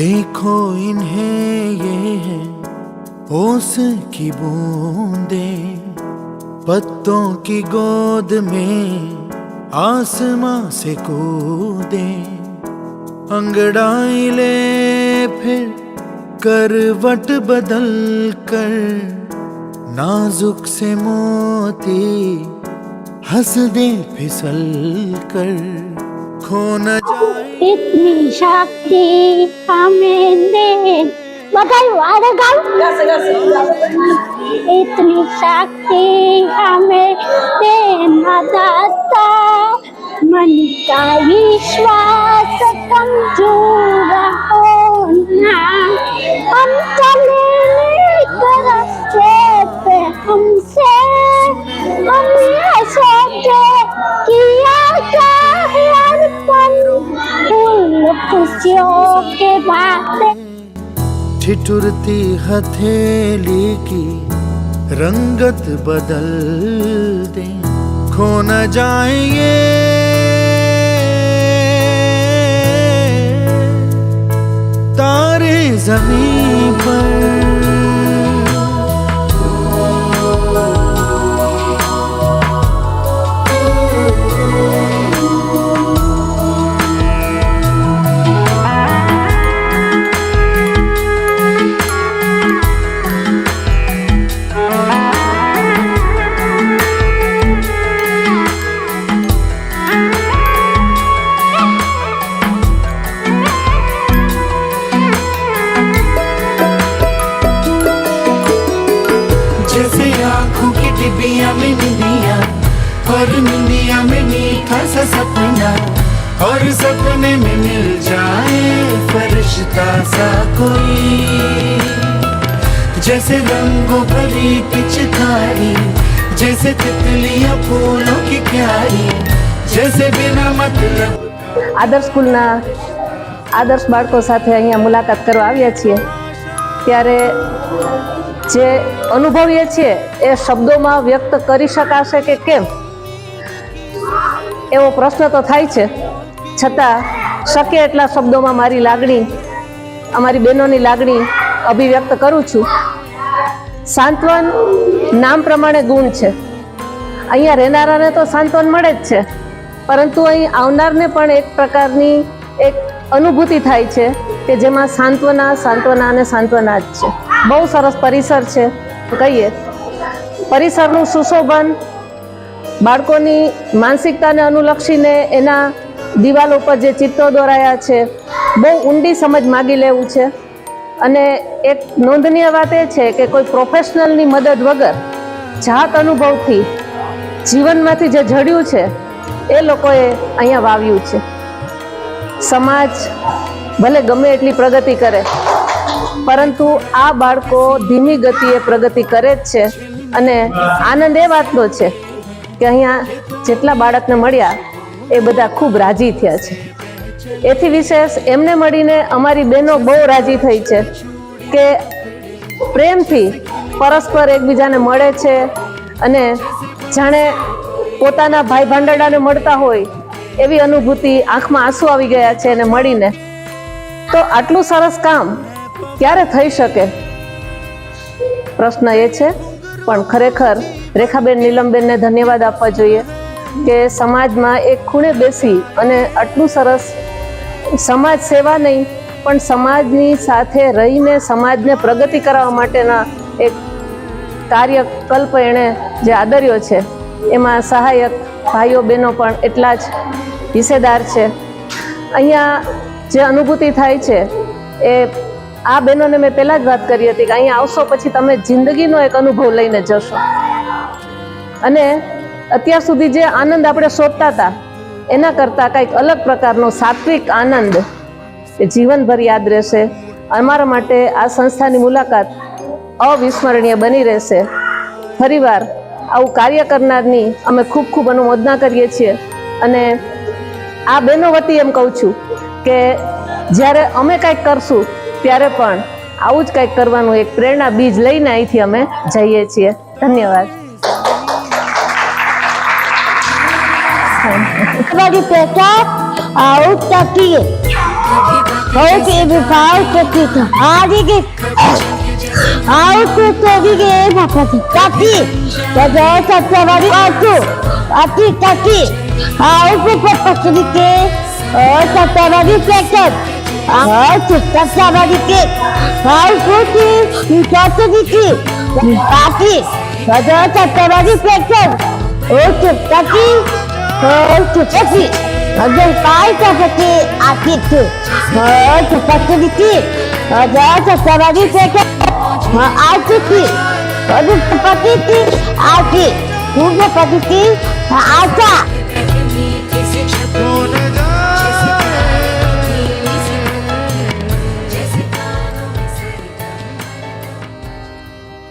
देखो इन्हें ये है ओस की बूंदे, पत्तों की गोद में आसमां से कूदे। अंगड़ाई ले फिर करवट बदल कर, नाजुक से मोती हंस दे फिसल कर। ખો ન જાય ઇતની શક્તિ અમે દે બધાય વારે ગાવ ગાસ ગાસ ઇતની શક્તિ અમે દે માતા મન કા વિશ્વાસ કમ खुशियों के ठिठुरती हथेली की रंगत बदल दे। खो न जाएँगे। तारे ज़मीन पर निंदिया में मीठा सा सपना और सपने में मिल जाए फरिश्ता सा कोई जैसे रंगों भरी पिचकारी जैसे तितलियां फूलों की क्यारी जैसे बिना मतलब આદર્શ સ્કૂલના આદર્શ બાળકો સાથે અહીંયા મુલાકાત કરવા આવ્યા છીએ ત્યારે જે અનુભવીએ છીએ એ શબ્દોમાં વ્યક્ત કરી શકાશે કે કેમ એવો પ્રશ્ન તો થાય છે. છતાં શક્ય એટલા શબ્દોમાં મારી લાગણી, અમારી બહેનોની લાગણી અભિવ્યક્ત કરું છું. સાંત્વન નામ પ્રમાણે ગુણ છે. અહીંયા રહેનારાને તો સાંત્વન મળે જ છે. પરંતુ અહીં આવનારને પણ એક પ્રકારની એક અનુભૂતિ થાય છે કે જેમાં સાંત્વના સાંત્વના અને સાંત્વના જ છે. બહુ સરસ પરિસર છે. કહીએ, પરિસરનું સુશોભન બાળકોની માનસિકતાને અનુલક્ષીને એના દિવાલ ઉપર જે ચિત્રો દોરાયા છે, બહુ ઊંડી સમજ માગી લેવું છે. અને એક નોંધનીય વાત એ છે કે કોઈ પ્રોફેશનલની મદદ વગર જાત અનુભવથી જીવનમાંથી જે જડ્યું છે, એ લોકોએ અહીંયા વાવ્યું છે. સમાજ ભલે ગમે એટલી પ્રગતિ કરે, પરંતુ આ બાળકો ધીમી ગતિએ પ્રગતિ કરે જ છે અને આનંદ એ વાતનો છે કે અહીંયા જેટલા બાળકને મળ્યા, એ બધા ખૂબ રાજી થયા છે. એથી વિશેષ એમને મળીને અમારી બહેનો બહુ રાજી થઈ છે કે પ્રેમથી પરસ્પર એકબીજાને મળે છે અને જાણે પોતાના ભાઈ ભાંડડાને મળતા હોય એવી અનુભૂતિ આંખમાં આંસુ આવી ગયા છે એને મળીને. તો આટલું સરસ કામ ક્યારે થઈ શકે? પ્રશ્ન એ છે, પણ ખરેખર રેખાબેન નીલમબેનને ધન્યવાદ આપવા જોઈએ કે સમાજમાં એક ખૂણે બેસી અને આટલું સરસ સમાજ સેવા નહીં, પણ સમાજની સાથે રહીને સમાજને પ્રગતિ કરાવવા માટેના એક કાર્યકલ્પ એણે જે આદર્યો છે, એમાં સહાયક ભાઈઓ બહેનો પણ એટલા જ હિસ્સેદાર છે. અહીંયા જે અનુભૂતિ થાય છે, એ આ બહેનોને મેં પહેલાં જ વાત કરી હતી કે અહીંયા આવશો પછી તમે જિંદગીનો એક અનુભવ લઈને જશો. અને અત્યાર સુધી જે આનંદ આપણે શોધતા હતા, એના કરતાં કંઈક અલગ પ્રકારનો સાત્વિક આનંદ એ જીવનભર યાદ રહેશે. અમારા માટે આ સંસ્થાની મુલાકાત અવિસ્મરણીય બની રહેશે. ફરીવાર આવું કાર્ય કરનારની અમે ખૂબ ખૂબ અનુમોદના કરીએ છીએ. અને આ બહેનો વતી એમ કહું છું કે જ્યારે અમે કંઈક કરશું, ત્યારે પણ આવું જ કંઈક કરવાનું એક પ્રેરણા બીજ લઈને અહીંથી અમે જઈએ છીએ. ધન્યવાદ Everybody pick up out the key. Hope you found the key. Ah, को tobige papati के और सबसे बड़ी tati. Auto papati ke. Oh tatabari packet. Auto tatabari ke. की ti tatabari ke. Tati. Tada tatabari packet. Auto tati. Auto tati. Ada kai tapati ati. Auto papati. Tada tatabari packet. Ati. Ada papati ati. Udah ha Ata.